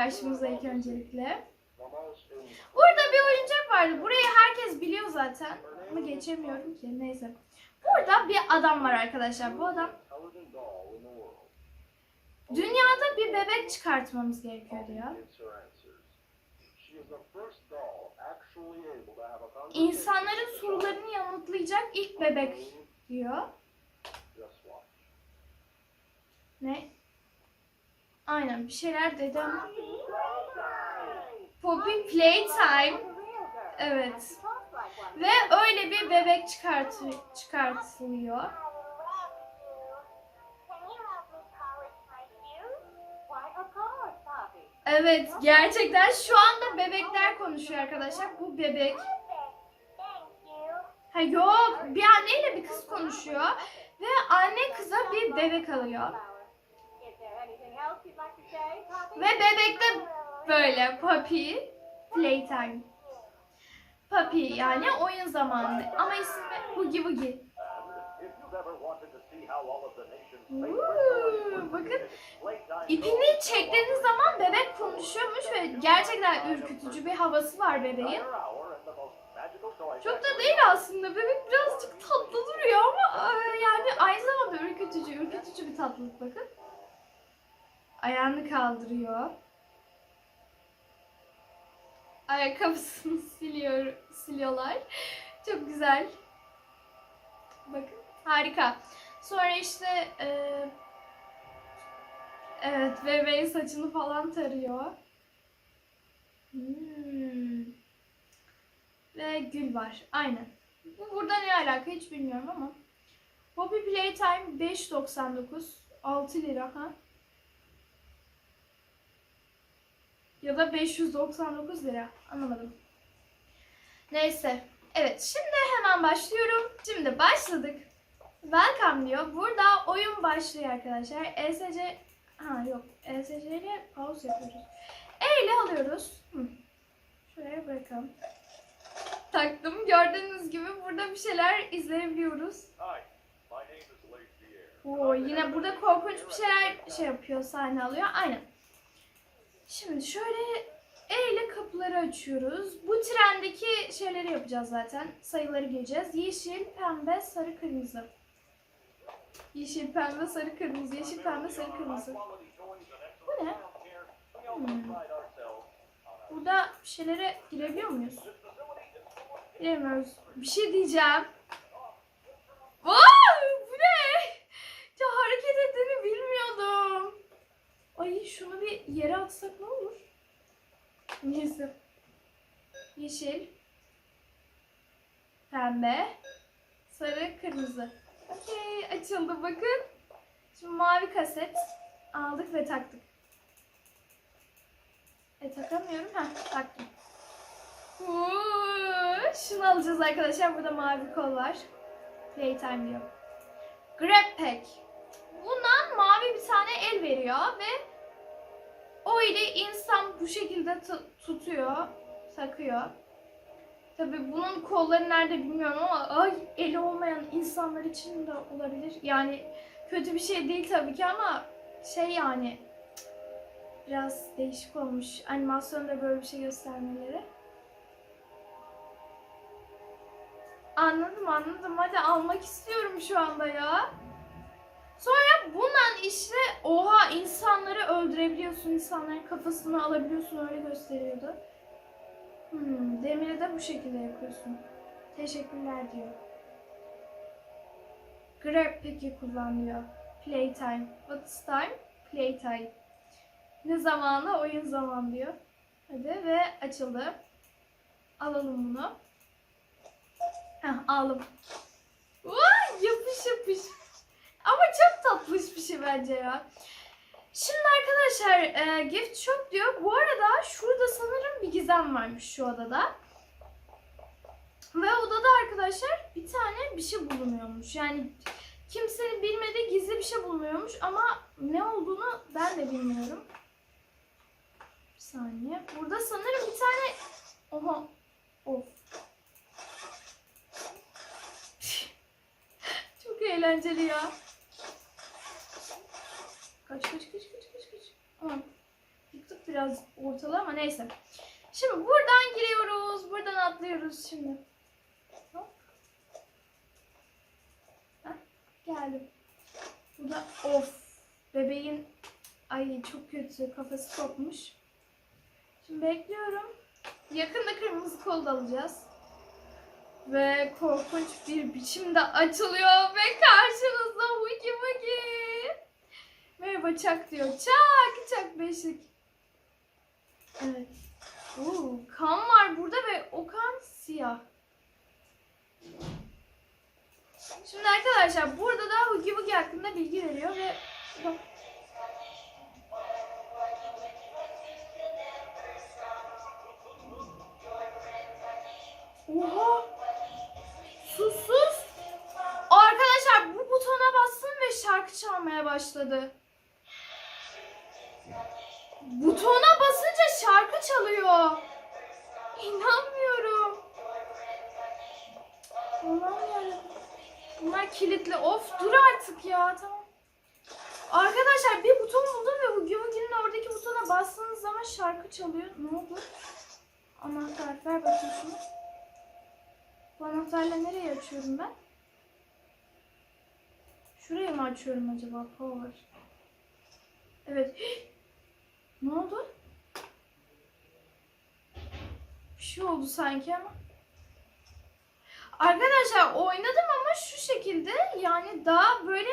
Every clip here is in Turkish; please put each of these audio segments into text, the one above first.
karşımıza ilk öncelikle. Burada bir oyuncak vardı. Burayı herkes biliyor zaten. Ama geçemiyorum ki. Neyse. Burada bir adam var arkadaşlar. Bu adam dünyada bir bebek çıkartmamız gerekiyor diyor. İnsanların sorularını yanıtlayacak ilk bebek diyor. Ne? Aynen bir şeyler dedim. Poppy Playtime. Evet. Ve öyle bir bebek çıkart çıkartılıyor. Evet gerçekten şu anda bebekler konuşuyor arkadaşlar. Bu bebek. Ha yok bir anneyle bir kız konuşuyor. Ve anne kıza bir bebek alıyor. Ve bebek de böyle Puppy Playtime. Puppy yani oyun zamanı. Ama ismi Boogie Woogie. Uuu, bakın ipini çektiğiniz zaman bebek konuşuyormuş ve gerçekten ürkütücü bir havası var bebeğin. Çok da değil aslında. Bebek birazcık tatlı duruyor ama e, yani aynı zamanda ürkütücü, ürkütücü bir tatlılık bakın. Ayağını kaldırıyor. Ayakkabısını siliyor, siliyorlar. Çok güzel. Bakın harika. Sonra işte e, evet bebeğin saçını falan tarıyor. Hmm. Ve gül var. Aynen. Bu burada ne alaka hiç bilmiyorum ama. Poppy Playtime 5.99 6 lira ha. Ya da 599 lira. Anlamadım. Neyse. Evet şimdi hemen başlıyorum. Şimdi başladık. Welcome diyor. Burada oyun başlıyor arkadaşlar. ESC ha yok. ESC ile pause yapıyoruz. E ile alıyoruz. Hı. Şuraya bırakalım. Taktım. Gördüğünüz gibi burada bir şeyler izleyebiliyoruz. Oo, yine burada korkunç bir şeyler şey yapıyor, sahne alıyor. Aynen. Şimdi şöyle E ile kapıları açıyoruz. Bu trendeki şeyleri yapacağız zaten. Sayıları gireceğiz. Yeşil, pembe, sarı, kırmızı. Yeşil, pembe, sarı, kırmızı. Yeşil, pembe, sarı, kırmızı. Bu ne? Hmm. Burada bir şeylere girebiliyor muyuz? Giremiyoruz. Bir şey diyeceğim. Vay! Bu ne? Ya hareket ettiğini bilmiyordum. Ay şunu bir yere atsak ne olur? Neyse. Yeşil. Pembe. Sarı, kırmızı. Okey açıldı bakın. Şimdi mavi kaset aldık ve taktık. E takamıyorum. Heh taktım. Uuu, şunu alacağız arkadaşlar. Burada mavi kol var. Playtime diyor. Grab Pack. Bundan mavi bir tane el veriyor ve o ile insan bu şekilde tu- tutuyor, takıyor. Tabi bunun kolları nerede bilmiyorum ama ay eli olmayan insanlar için de olabilir. Yani kötü bir şey değil tabii ki ama şey yani biraz değişik olmuş animasyonda böyle bir şey göstermeleri. Anladım anladım. Hadi almak istiyorum şu anda ya. Sonra bundan işte oha insanları öldürebiliyorsun. insanların kafasını alabiliyorsun. Öyle gösteriyordu. Hmm, demiri de bu şekilde yapıyorsun. Teşekkürler diyor. Grab peki kullanıyor. Playtime. What's time? Playtime. Ne zamanı? Oyun zaman diyor. Hadi ve açıldı. Alalım bunu. Heh, aldım. Vay yapış yapış. Ama çok tatlış bir şey bence ya. Şimdi arkadaşlar e, gift shop diyor. Bu arada şurada sanırım bir gizem varmış şu odada. Ve odada arkadaşlar bir tane bir şey bulunuyormuş. Yani kimsenin bilmediği gizli bir şey bulunuyormuş ama ne olduğunu ben de bilmiyorum. Bir saniye. Burada sanırım bir tane... Oha. Of. Çok eğlenceli ya. Kaç kaç kaç kaç kaç kaç. Aman. Yıktık biraz ortalığı ama neyse. Şimdi buradan giriyoruz. Buradan atlıyoruz şimdi. Hop. Heh, geldim. Burada of. Bebeğin ay çok kötü kafası kopmuş. Şimdi bekliyorum. Yakında kırmızı kol da alacağız. Ve korkunç bir biçimde açılıyor ve karşınızda Hugi Hugi. Merhaba Çak diyor. Çak Çak Beşik. Evet. Oo, kan var burada ve o kan siyah. Şimdi arkadaşlar burada da Hugi Hugi hakkında bilgi veriyor ve bak Oha! Susuz. Arkadaşlar bu butona bassın ve şarkı çalmaya başladı. Butona basınca şarkı çalıyor. İnanmıyorum. Yarabbim. Bunlar kilitli. Of dur artık ya tamam. Arkadaşlar bir buton buldum ve Hugi Hugi'nin oradaki butona bastığınız zaman şarkı çalıyor. Ne oldu? Anahtar ver bakayım şunu. Bu anahtarla nereye açıyorum ben? Şurayı mı açıyorum acaba? Power. Evet. Ne oldu? Bir şey oldu sanki ama. Arkadaşlar oynadım ama şu şekilde yani daha böyle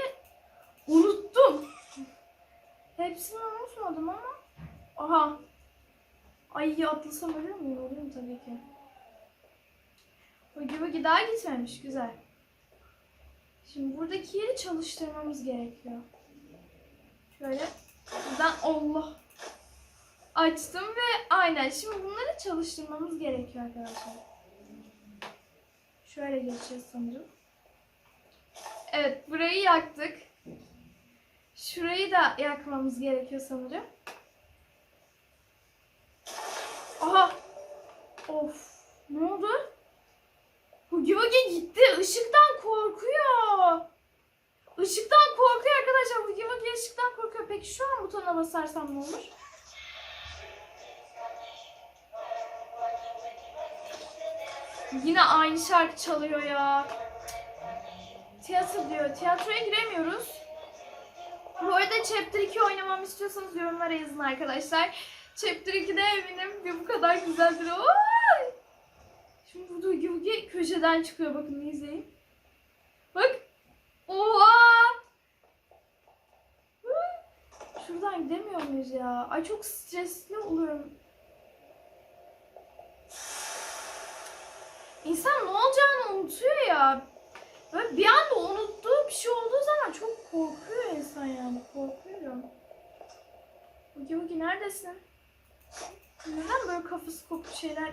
unuttum. Hepsini unutmadım ama. Aha. Ay atlasam ölür müyüm? Ölürüm tabii ki. Hugi Hugi daha gitmemiş. Güzel. Şimdi buradaki yeri çalıştırmamız gerekiyor. Şöyle buradan Allah açtım ve aynen şimdi bunları çalıştırmamız gerekiyor arkadaşlar. Şöyle geçeceğiz sanırım. Evet burayı yaktık. Şurayı da yakmamız gerekiyor sanırım. Aha! Of! Ne oldu? Hugi Hugi gitti. Işıktan korkuyor. Işıktan korkuyor arkadaşlar. Hugi Hugi ışıktan korkuyor. Peki şu an butona basarsam ne olur? Yine aynı şarkı çalıyor ya. Tiyatro diyor. Tiyatroya giremiyoruz. Bu arada Chapter 2 oynamamı istiyorsanız yorumlara yazın arkadaşlar. Chapter 2'de eminim bir bu kadar güzeldir. Oy! Şimdi burada Hugi köşeden çıkıyor. Bakın izleyin. Bak. Oha! Şuradan gidemiyor muyuz ya? Ay çok stresli oluyorum. İnsan ne olacağını unutuyor ya. Böyle bir anda unuttuğu bir şey olduğu zaman çok korkuyor insan yani. Korkuyorum. Hugi Hugi neredesin? Neden böyle kafası kopuk şeyler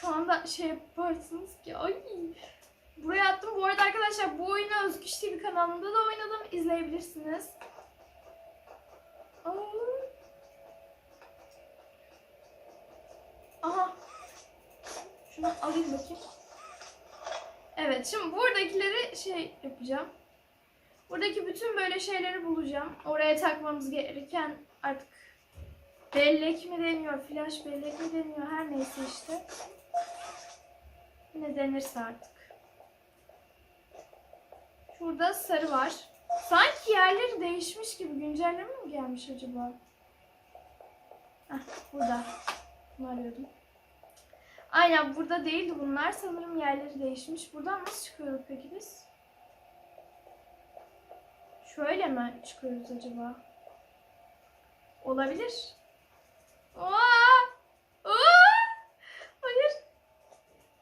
şu anda şey yaparsınız ki? Ay. Buraya attım. Bu arada arkadaşlar bu oyunu Özgüç TV kanalında da oynadım. İzleyebilirsiniz. Aa. Aha. Şunu alayım bakayım. Evet şimdi buradakileri şey yapacağım. Buradaki bütün böyle şeyleri bulacağım. Oraya takmamız gereken artık bellek mi deniyor, flash bellek mi deniyor her neyse işte. Ne denirse artık. Şurada sarı var. Sanki yerleri değişmiş gibi güncelleme mi gelmiş acaba? Heh, burada. Bunu arıyordum. Aynen burada değildi bunlar. Sanırım yerleri değişmiş. Buradan nasıl çıkıyoruz peki biz? Şöyle mi çıkıyoruz acaba? Olabilir. Aa! Aa! Hayır.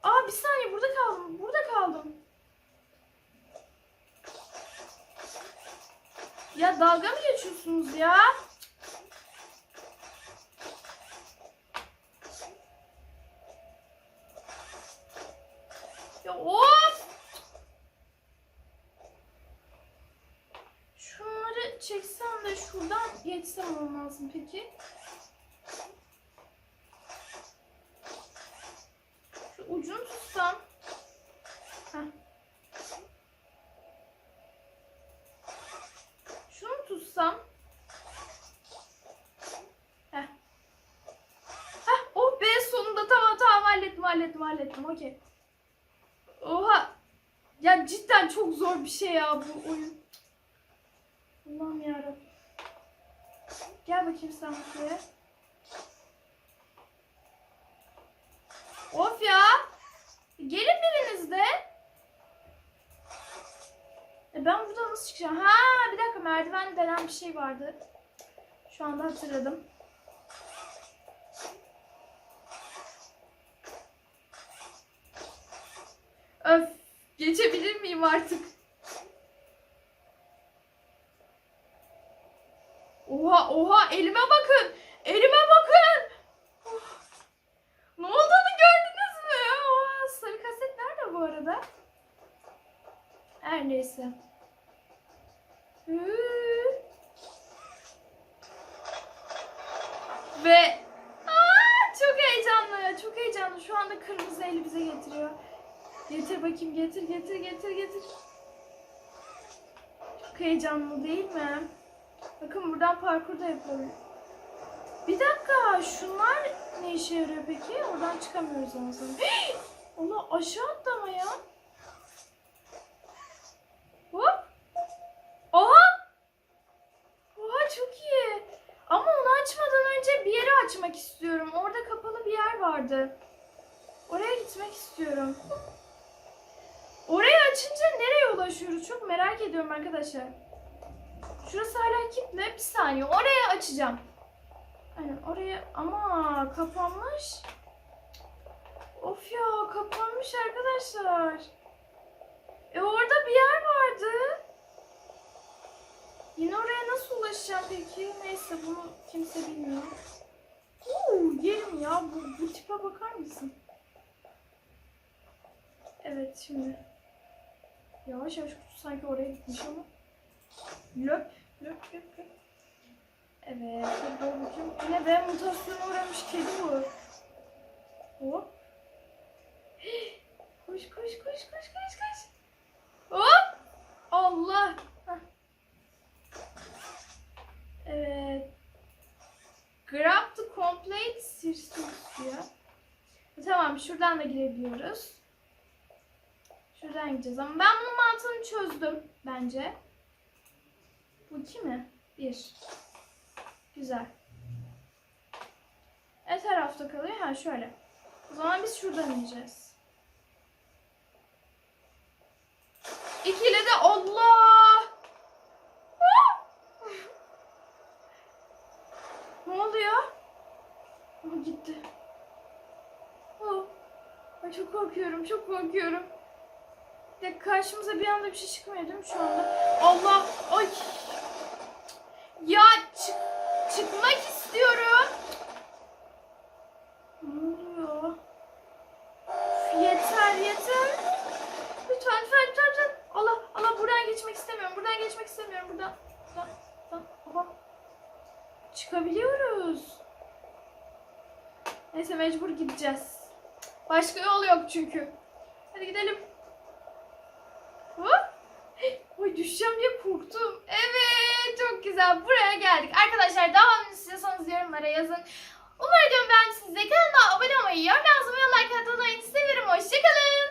Aa bir saniye burada kaldım. Burada kaldım. Ya dalga mı geçiyorsunuz ya? Ya of! Şunları çeksem de şuradan geçsem olmaz mı peki? Şu ucunu tutsam. Heh. Şunu tutsam. Yaptım. Okey. Oha. Ya cidden çok zor bir şey ya bu oyun. Allah'ım yarabbim. Gel bakayım sen buraya. Of ya. Gelin biriniz de. E ben buradan nasıl çıkacağım? Ha bir dakika merdiven denen bir şey vardı. Şu anda hatırladım. Geçebilir miyim artık? Oha oha elime bakın. Elime bakın. Ne olduğunu gördünüz mü? Oha sarı kaset nerede bu arada? Her neyse. Hı. Ve Aa, çok heyecanlı. Çok heyecanlı. Şu anda kırmızı eli bize getiriyor. Getir bakayım. Getir, getir, getir, getir. Çok heyecanlı değil mi? Bakın buradan parkur da yapıyorum. Bir dakika. Şunlar ne işe yarıyor peki? Oradan çıkamıyoruz ama sonra. Allah aşağı atlama ya. Hop. Oha. Oha çok iyi. Ama onu açmadan önce bir yeri açmak istiyorum. Orada kapalı bir yer vardı. Oraya gitmek istiyorum. Orayı açınca nereye ulaşıyoruz? Çok merak ediyorum arkadaşlar. Şurası hala kilitli. Bir saniye. Oraya açacağım. Aynen oraya ama kapanmış. Of ya kapanmış arkadaşlar. E orada bir yer vardı. Yine oraya nasıl ulaşacağım peki? Neyse bunu kimse bilmiyor. Uuu yerim ya. Bu, bu tipe bakar mısın? Evet şimdi. Yavaş yavaş kutu sanki oraya gitmiş ama. Löp löp löp löp. Evet. Dur bakayım. Yine be mutasyona uğramış kedi bu. Hop. Koş koş koş koş koş koş. Hop. Allah. Hah. Evet. Grab the complete series diyor. Tamam şuradan da girebiliyoruz. Şuradan gideceğiz ama ben bunun mantığını çözdüm bence. Bu iki mi? Bir. Güzel. E tarafta kalıyor. Ha şöyle. O zaman biz şuradan ineceğiz. İkili de Allah! Ah! ne oluyor? Aha gitti. Oh. Ay çok korkuyorum, çok korkuyorum. Dakika, karşımıza bir anda bir şey çıkmıyor değil mi şu anda? Allah! Ay! Ya çık çıkmak istiyorum. Ne oluyor? Yeter yeter. Lütfen lütfen lütfen. lütfen. Allah Allah buradan geçmek istemiyorum. Buradan geçmek istemiyorum. Buradan. Buradan. buradan. Oha. Çıkabiliyoruz. Neyse mecbur gideceğiz. Başka yol yok çünkü. Hadi gidelim. Oy düşeceğim diye korktum. Evet çok güzel. Buraya geldik. Arkadaşlar daha önce istiyorsanız yorumlara yazın. Umarım diyorum ben size kanalıma abone olmayı, yorum yazmayı, like atmayı severim. Hoşçakalın.